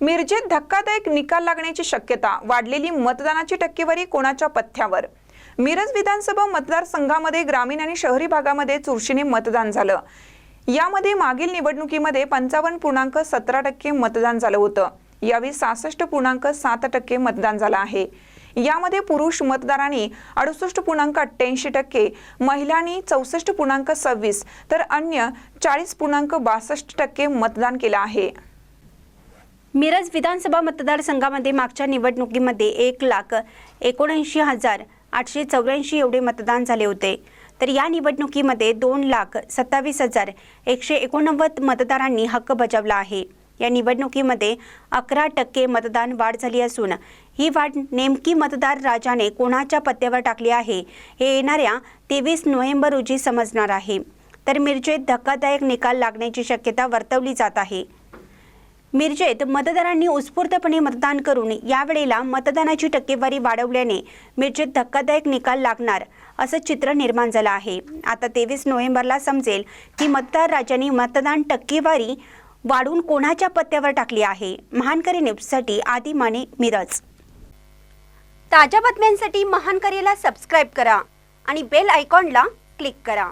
मिरजेत धक्कादायक निकाल लागण्याची शक्यता वाढलेली मतदानाची टक्केवारी कोणाच्या पथ्यावर? मिरज विधानसभा मतदारसंघामध्ये ग्रामीण आणि शहरी भागामध्ये चुरशीने मतदान झालं. यामध्ये मागील निवडणुकीमध्ये पंचावन्न पूर्णांक सतरा टक्के मतदान झालं होतं. यावेळी सहासष्ट पूर्णांक सात टक्के मतदान झालं आहे. यामध्ये पुरुष मतदारांनी अडुसष्ट पूर्णांक अठ्ठ्याऐंशी टक्के महिलांनी चौसष्ट पूर्णांक सव्वीस तर अन्य चाळीस पूर्णांक बासष्ट टक्के मतदान केलं आहे. मिरज विधानसभा मतदारसंघामध्ये मागच्या निवडणुकीमध्ये एक लाख एकोणऐंशी हजार आठशे चौऱ्याऐंशी एवढे मतदान झाले होते. तर या निवडणुकीमध्ये दोन लाख सत्तावीस हजार एकशे एकोणनव्वद मतदारांनी हक्क बजावला आहे. या निवडणुकीमध्ये अकरा टक्के मतदान वाढ झाली असून ही वाढ नेमकी मतदार राजाने कोणाच्या पत्त्यावर टाकली आहे हे येणाऱ्या तेवीस नोव्हेंबर रोजी समजणार आहे. तर मिरजेत धक्कादायक निकाल लागण्याची शक्यता वर्तवली जात आहे. मिरजेत मतदारांनी उत्स्फूर्तपणे मतदान करून यावेळेला मतदानाची टक्केवारी वाढवल्याने मिरजेत धक्कादायक निकाल लागणार असं चित्र निर्माण झालं आहे. आता तेवीस नोव्हेंबरला समजेल की मतदार राजांनी मतदान टक्केवारी वाढून कोणाच्या पत्त्यावर टाकली आहे. महानकरी न्यूजसाठी आदी माने मिरज. ताज्या बातम्यांसाठी महानकरीला सबस्क्राईब करा आणि बेल आयकॉनला क्लिक करा.